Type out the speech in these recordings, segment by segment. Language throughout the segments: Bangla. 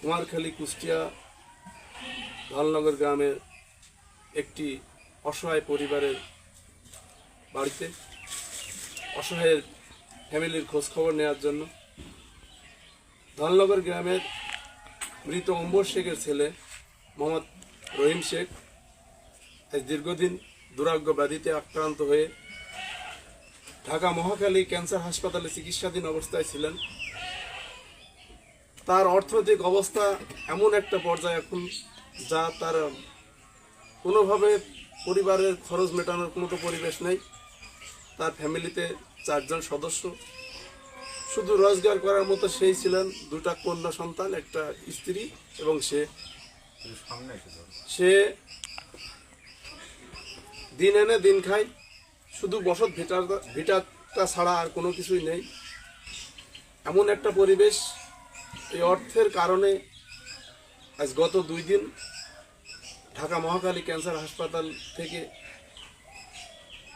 কুমারখালী কুষ্টিয়া ধলনগর গ্রামের একটি অসহায় পরিবারের বাড়িতে অসহায়ের ফ্যামিলির খোঁজখবর নেওয়ার জন্য ধলনগর গ্রামের মৃত অম্বর শেখের ছেলে মোহাম্মদ রহিম শেখ দীর্ঘদিন দুরাগ্য ব্যাধিতে আক্রান্ত হয়ে ঢাকা মহাখালী ক্যান্সার হাসপাতালে চিকিৎসাধীন অবস্থায় ছিলেন। তার অর্থনৈতিক অবস্থা এমন একটা পর্যায়ে এখন যা তার কোনোভাবে পরিবারের খরচ মেটানোর কোনো তো পরিবেশ নেই। তার ফ্যামিলিতে চারজন সদস্য। শুধু রোজগার করার মতো সেই ছিলেন দুটা কন্যা সন্তান, একটা স্ত্রী এবং সে। সে দিন এনে দিন খায়। শুধু বসত ভিটার ভিটাটা ছাড়া আর কোনো কিছুই নেই। এমন একটা পরিবেশ এই অর্থের কারণে আজ গত দুই দিন ঢাকা মহাকালী ক্যান্সার হাসপাতাল থেকে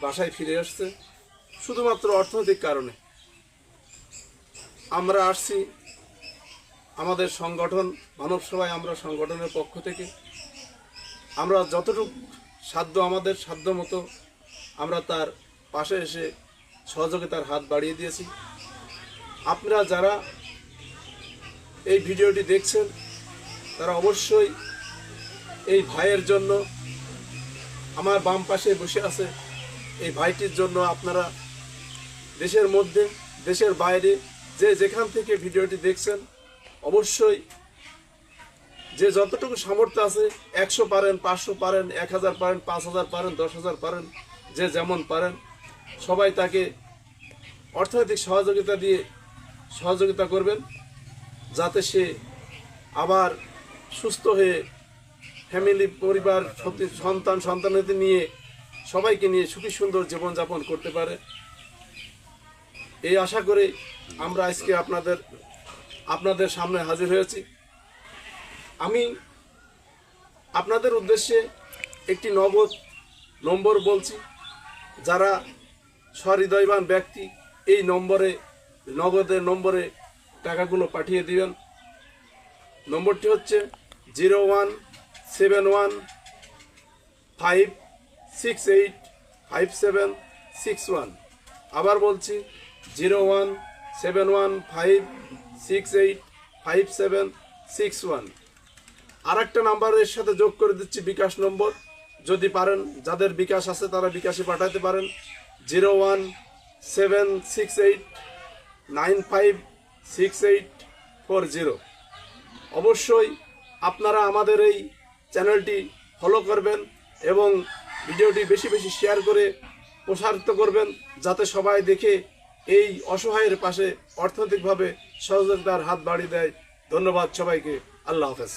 বাসায় ফিরে আসছে, শুধুমাত্র অর্থনৈতিক কারণে। আমরা আসছি আমাদের সংগঠন, মানব সভায় আমরা সংগঠনের পক্ষ থেকে। আমরা যতটুকু সাধ্য আমাদের সাধ্য মতো আমরা তার পাশে এসে সহযোগিতার হাত বাড়িয়ে দিয়েছি। আপনারা যারা এই ভিডিওটি দেখছেন, তারা অবশ্যই এই ভাইয়ের জন্য আমার বাম পাশে বসে আছে। এই ভাইটির জন্য আপনারা দেশের মধ্যে, দেশের বাইরে যে যেখান থেকে ভিডিওটি দেখছেন, অবশ্যই যে যতটুকু সামর্থ্য আছে, একশো পারেন, পাঁচশো পারেন, এক হাজার পারেন, পাঁচ হাজার পারেন, দশ হাজার পারেন, যে যেমন পারেন, সবাই তাকে অর্থনৈতিক সহযোগিতা দিয়ে সহযোগিতা করবেন। যাতে সে আবার সুস্থ হয়ে ফ্যামিলি পরিবার সন্তান, সন্তানদের নিয়ে সবাইকে নিয়ে সুখী, সুন্দর জীবনযাপন করতে পারে। এই আশা করে আমরা আজকে আপনাদের আপনাদের সামনে হাজির হয়েছি। আমি আপনাদের উদ্দেশ্যে একটি নগদ নম্বর বলছি। যারা সহৃদয়বান ব্যক্তি, এই নম্বরে, নগদের নম্বরে টাকাগুলো পাঠিয়ে দিবেন। নম্বরটি হচ্ছে zero one seven one five six eight five seven six one. আবার বলছি zero one seven one five six eight five seven six one. আর একটা নাম্বারের সাথে যোগ করে দিচ্ছি বিকাশ নম্বর। যদি পারেন, যাদের বিকাশ আছে তারা বিকাশে পাঠাতে পারেন। Zero one seven six eight nine five six eight four zero অবশ্যই আপনারা আমাদের এই চ্যানেলটি ফলো করবেন এবং ভিডিওটি বেশি বেশি শেয়ার করে প্রসারিত করবেন যাতে সবাই দেখে এই অসহায়ের পাশে অর্থনৈতিকভাবে সহযোগিতার হাত বাড়িয়ে দেয়। ধন্যবাদ সবাইকে। আল্লাহ হাফেজ।